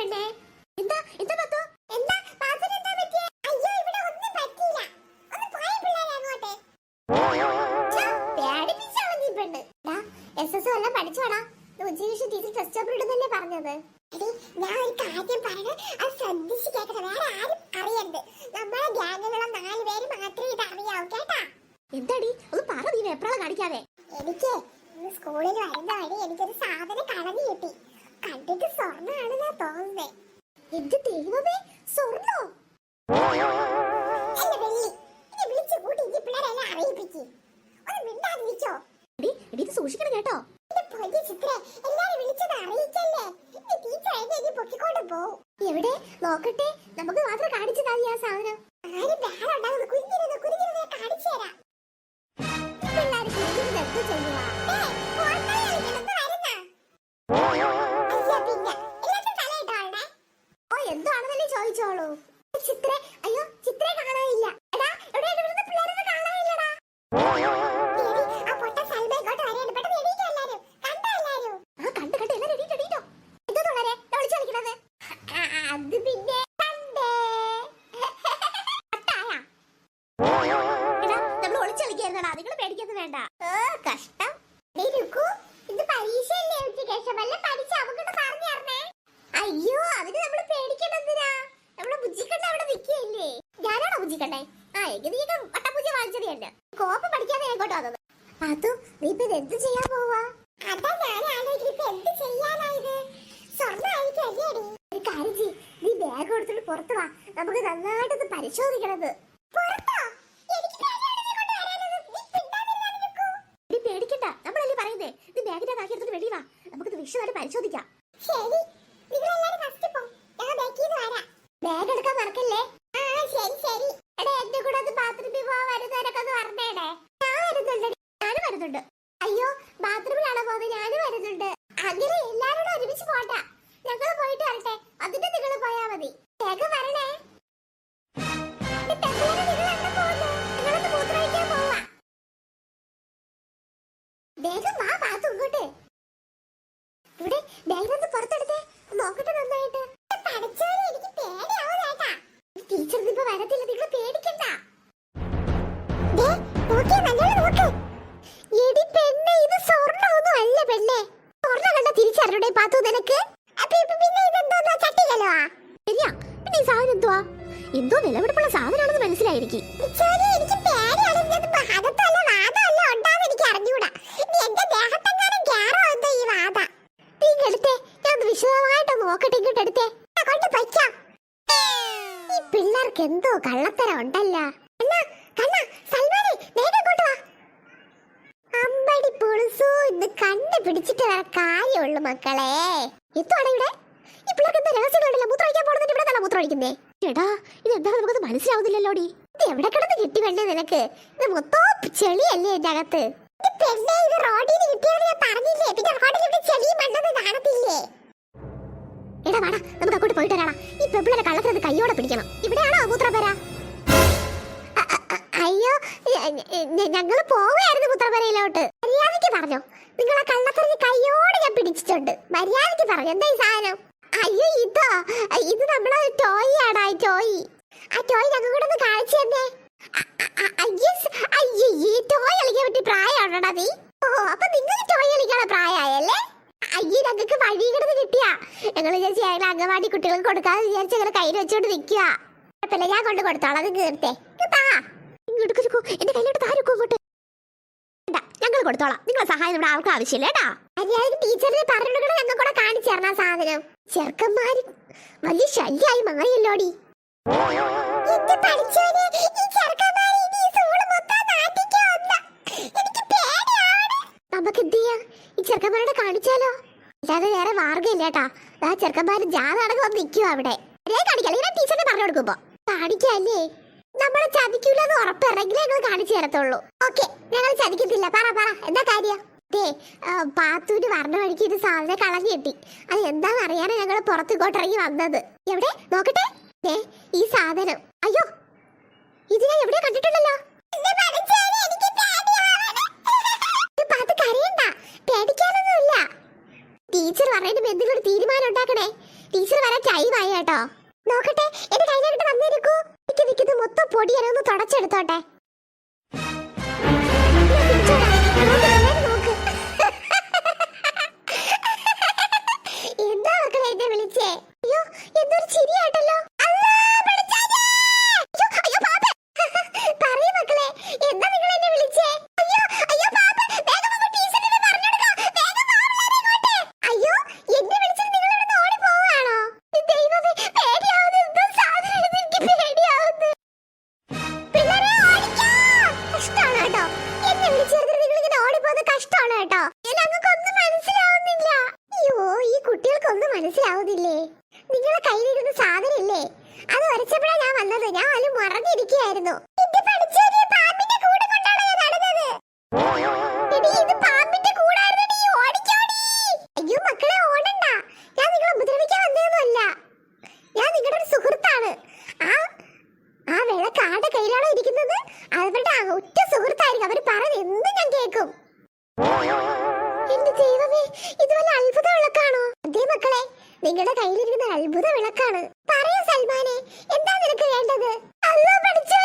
പെണ്ണേ എന്താ എന്താ പത്തു എന്താ പാത്തുന് എന്താ പറ്റിയേ? അയ്യോ ഇവിടെ ഒന്നും പറ്റിയില്ല. ഒന്ന് പോയ പിള്ളേരെ അങ്ങോട്ട്. ഛെ, പേടിപ്പിച്ചാളെ നീ പെണ്ണ് ഡാ എസ് എസ് എല്ലാം പഠിച്ചോടാ ഉച്ചയ്ക്ക് ടീച്ചർ ടെസ്റ്റ് പേപ്പർ ഇടുന്നല്ലേ പറഞ്ഞത്? ഞാൻ ഒരു കാര്യം പറഞ്ഞു അത് ശ്രദ്ധിച്ച് കേൾക്കണം. ആരും അറിയരുത്. നമ്മളെ ഗ്യാങ്ങിലുള്ള നാല് പേര് മാത്രമേ ഇത് അറിയാവൂ കേട്ടാ? എന്താടി? ഒന്ന് പറ നീ കാണിക്കാതെ. എനിക്ക് സ്കൂളിൽ വരുന്ന വഴി എനിക്കൊരു സാധനം കളഞ്ഞു കിട്ടി. കണ്ടിട്ട് സ്വർണാണെന്നാ തോന്നുന്നേ. എന്റെ ദൈവമേ സ്വർണോ? സൂക്ഷിക്കണം കേട്ടോ. എവിടെ? നോക്കട്ടെ. നമുക്ക് മാത്രം കാണിച്ചു താ ആ സാധനം. പിള്ളേർ കുഞ്ഞിന് ഓ കഷ്ടം. ഇത് പരീക്ഷയല്ലേ ഉച്ചയ്ക്ക് വല്ല പഠിച്ച് അവങ്ങോട്ട് പറഞ്ഞു തരണേ. അയ്യോ അതിന് നമ്മൾ പേടിക്കണ്ടെന്തിനാ നമ്മളെ ബുജ്ജിക്കണ്ട അവിടെ നിൽക്കുകയല്ലേ? ഞാനാണോ ബുജ്ജിക്കണ്ടേ ആ എനിക്ക് നീ വട്ടപൂജ വാങ്ങിച്ചത് തന്നെ പഠിക്കാതെ ഞാൻ ഇങ്ങോട്ട് വന്നത്. പാത്തു ഇത് എന്ത് ചെയ്യാൻ പോവാ? അതാ ഞാൻ ആലോചിക്കുന്നത് എന്ത് എന്ത് ചെയ്യാനായത് സ്വർണമായിരിക്കും ഒരു കാര്യം നീ ബാഗ് കൊടുത്തിട്ട് പുറത്ത് വാ. നമുക്ക് നന്നായിട്ടൊന്ന് പരിശോധിക്കണത്. പിന്നെ ഈ സാധനം പേടിക്കണ്ട എന്തോ വിലപിടിപ്പുള്ള സാധനമാണെന്ന് മനസ്സിലായിരിക്കും എനിക്ക്. പേടിയാണ്. പിള്ളേർക്ക് എന്തോ കള്ളത്തരം ഉണ്ടല്ലോ. അമ്പടി പുളുസു ഇത് കണ്ടുപിടിച്ചിട്ട് വരെ കാര്യമുള്ളൂ മക്കളെ. എത്തുവാണ് ഇവിടെ? ഈ പിള്ളേർക്ക് എന്താ രഹസ്യങ്ങളുണ്ടല്ലോ മൂത്രമൊഴിക്കാൻ പോകുന്നതിന് ഇവിടെ നല്ല മൂത്രമൊഴിക്കുന്നേ ചേട്ടാ ഇത് എന്താ നമുക്കത് മനസ്സിലാവുന്നില്ലല്ലോടി. ഇത് എവിടെ കിടന്ന് കിട്ടി വേണ്ടേ നിനക്ക്? ഇത് മൊത്തം ചെളിയല്ലേ എന്റെ അകത്ത്. പെണ്ണേ, ഇത് റോഡിൽ നിന്ന് കിട്ടിയതെന്ന് ഞാൻ പറഞ്ഞില്ലേ? പിന്നെ റോഡിൽ ഇവിടെ ചെളിയും മണ്ണൊന്നും കാണത്തില്ലേ? എടാ വാടാ പോയിട്ട് ഈ പെപ്പിളരെ കള്ളത്തിനത് കയ്യോടെ പിടിക്കണം. ഇവിടെയാണോ മൂത്രപ്പര അയ്യോ ഞങ്ങൾ പോവുകയായിരുന്നു മൂത്രപ്പരയിലോട്ട് മര്യാദയ്ക്ക് പറഞ്ഞോ. നിങ്ങളെ കള്ളത്തറിന് കയ്യോടെ ഞാൻ പിടിച്ചിട്ടുണ്ട്. മര്യാദയ്ക്ക് പറഞ്ഞു. എന്താ ഈ സാധനം? അയ്യോ ഇതോ. ഇത് നമ്മളെ ടോയ് ആടാ ടോയ്. ആ ടോയ് ഞങ്ങൾ കൂടെ ഒന്ന് കാണിച്ചു തന്നെ. അയ്യോ ഈ ടോയ് കളിക്കാൻ പറ്റിയ പ്രായമാണോടാ നീ ഓ അപ്പൊ നിങ്ങൾ ടോയ് കളിക്കാനുള്ള പ്രായമായല്ലേ അയ്യോ ഞങ്ങൾക്ക് വഴി കിടന്ന് കിട്ടിയാ ഞങ്ങൾ വിചാരിച്ചു ഞങ്ങൾ അംഗൻവാടി കുട്ടികൾക്ക് കൊടുക്കാതെ വിചാരിച്ച് ഞങ്ങൾ കയ്യിൽ വെച്ചോണ്ട് നിൽക്കുക ഞാൻ കൊണ്ട് കൊടുത്തോളാം. അത് കീർത്തേ ഞങ്ങൾ കൊടുത്തോളാം. നിങ്ങളെ സഹായം നമ്മുടെ ആൾക്കും ആവശ്യമില്ല കേട്ടാ. ടീച്ചറിനെ പറഞ്ഞിട്ട് ഞങ്ങൾ കൂടെ കാണിച്ചു തരണം സാധനം. ചെറുക്കന്മാര് വലിയ ശല്യായി മാറിയല്ലോടി. നമുക്ക് എന്ത് ചെയ്യാം? ഈ ചെറുക്കന്മാരോട് കാണിച്ചാലോ? അല്ലാതെ വേറെ മാർഗമില്ല കേട്ടാ. ആ ചെറുക്കന്മാര് ജാഥ നടക്ക് വന്ന് നിൽക്കുക അവിടെ. കാണിക്കാം ടീച്ചറിനെ പറഞ്ഞു കൊടുക്കുമ്പോ. കാണിക്കല്ലേ നമ്മളെ ചതിക്കൂലെന്ന് ഉറപ്പിറങ്ങിലേ ഞങ്ങൾ കാണിച്ചു തരത്തുള്ളൂ. ഓക്കെ ഞങ്ങൾ ചതിക്കത്തില്ല. പറ പറ എന്താ കാര്യം? ദേ പാത്തൂര് വരണ വഴിക്ക് ഇത് സാധനം കളഞ്ഞു കിട്ടി. അത് എന്താണെന്ന് അറിയാനാ ഞങ്ങൾ പുറത്തിങ്ങോട്ടിറങ്ങി വന്നത്. എവിടെ? നോക്കട്ടെ. ദേ ഈ സാധനം. അയ്യോ ഇത് ഞാൻ എവിടെ കണ്ടിട്ടുണ്ടല്ലോ ഉണ്ടാക്കണേ ടീച്ചർ വരാൻ ടൈമായി കേട്ടോ. നോക്കട്ടെ എന്റെ കഴിഞ്ഞിട്ട് വന്നിരിക്കൂ. എനിക്ക് മൊത്തം പൊടിയനൊന്ന് തുടച്ചെടുത്തോട്ടെ. മനസ്സിലാവുന്നില്ലേ? നിങ്ങളെ കയ്യിലിരുന്ന സാധനമില്ലേ? അത് ഉരച്ചപ്പോഴാ ഞാൻ വന്നത്. ഞാൻ അതിൽ ഞാൻ കേക്കും എന്റെ ദൈവമേ ഇത് വല്ല അത്ഭുതമുള്ളക്കാണോ നിങ്ങളുടെ കയ്യിലിരുന്ന അത്ഭുത വിളക്കാണ്. പറയൂ സൽമാനെ എന്താ നിനക്ക് വേണ്ടത്? അല്ലോ പഠിച്ചു